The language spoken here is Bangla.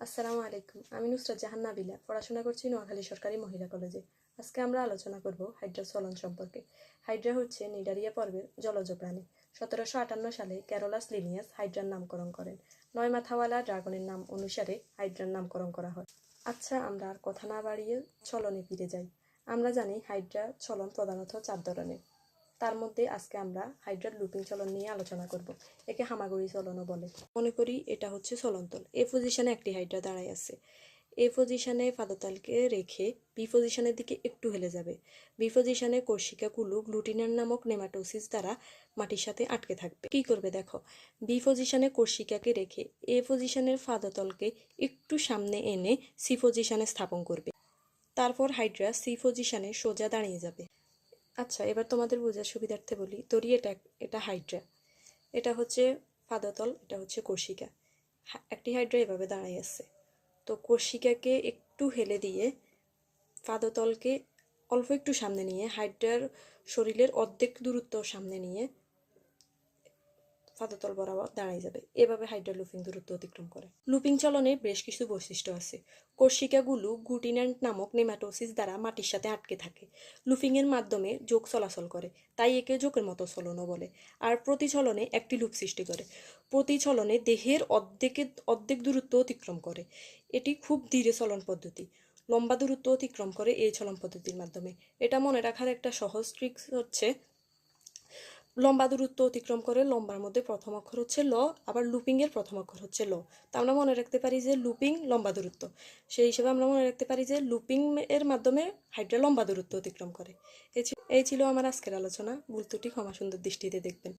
আসসালামু আলাইকুম। আমি নুসরাত জাহান নাবিলা, পড়াশোনা করছি নোয়াখালী সরকারি মহিলা কলেজে। আজকে আমরা আলোচনা করব হাইড্রা চলন সম্পর্কে। হাইড্রা হচ্ছে নিডারিয়া পর্বের জলজ প্রাণী। সতেরোশো আটান্ন সালে ক্যারোলাস লিনিয়াস হাইড্রার নামকরণ করেন। নয় মাথাওয়ালা ড্রাগনের নাম অনুসারে হাইড্রার নামকরণ করা হয়। আচ্ছা আমরা আর কথা না বাড়িয়ে চলনে ফিরে যাই। আমরা জানি হাইড্রা চলন প্রধানত চার ধরনের। তার মধ্যে আজকে আমরা হাইড্রার লুপিং চলন নিয়ে আলোচনা করব। একে হামাগুড়ি চলনও বলে। মনে করি এটা হচ্ছে চলন্তল। এ পজিশনে একটি হাইড্রা দাঁড়ায় আছে। এ পজিশনে পাদতালকে রেখে বি পজিশনের দিকে একটু হেলে যাবে। বি পজিশনে কোর্শিকাগুলো গ্লুটিনার নামক নেমাটোসিস দ্বারা মাটির সাথে আটকে থাকবে। কি করবে দেখো? বি পজিশনে কোর্শিকাকে রেখে এ পজিশনের ফাদতলকে একটু সামনে এনে সি পজিশনে স্থাপন করবে। তারপর হাইড্রা সি পজিশনে সোজা দাঁড়িয়ে যাবে। আচ্ছা এবার তোমাদের বোঝার সুবিধার্থে বলি। তরি এটা এটা হাইড্রা এটা হচ্ছে পাদতল, এটা হচ্ছে কোষিকা। একটি হাইড্রা এভাবে দাঁড়াই আছে। তো কোষিকাকে একটু হেলে দিয়ে পাদতলকে অল্প একটু সামনে নিয়ে হাইড্রার শরীরের অর্ধেক দূরত্ব সামনে নিয়ে পাদতল বরাবর দাঁড়াই যাবে। এভাবে হাইড্রা লুপিং দূরত্ব অতিক্রম করে। লুপিং চলনে বেশ কিছু বৈশিষ্ট্য আছে। কোর্শিকাগুলো গুটিন্যান্ট নামক নেমাটোসিস দ্বারা মাটির সাথে আটকে থাকে। লুপিংয়ের মাধ্যমে যোগ চলাচল করে, তাই একে যোগের মতো চলনও বলে, আর প্রতিচলনে একটি লুপ সৃষ্টি করে। প্রতিচলনে দেহের অর্ধেকের অর্ধেক দূরত্ব অতিক্রম করে। এটি খুব ধীরে চলন পদ্ধতি। লম্বা দূরত্ব অতিক্রম করে এই চলন পদ্ধতির মাধ্যমে। এটা মনে রাখার একটা সহজ ট্রিক্স হচ্ছে লম্বা দূরত্ব অতিক্রম করে লম্বার মধ্যে প্রথম অক্ষর হচ্ছে ল, আবার লুপিংয়ের প্রথম অক্ষর হচ্ছে ল। তা আমরা মনে রাখতে পারি যে লুপিং লম্বা দূরত্ব। সেই হিসেবে আমরা মনে রাখতে পারি যে লুপিং এর মাধ্যমে হাইড্রা লম্বা দূরত্ব অতিক্রম করে। এই এই ছিল আমার আজকের আলোচনা। ভুল ত্রুটি ক্ষমা সুন্দর দৃষ্টিতে দেখবেন।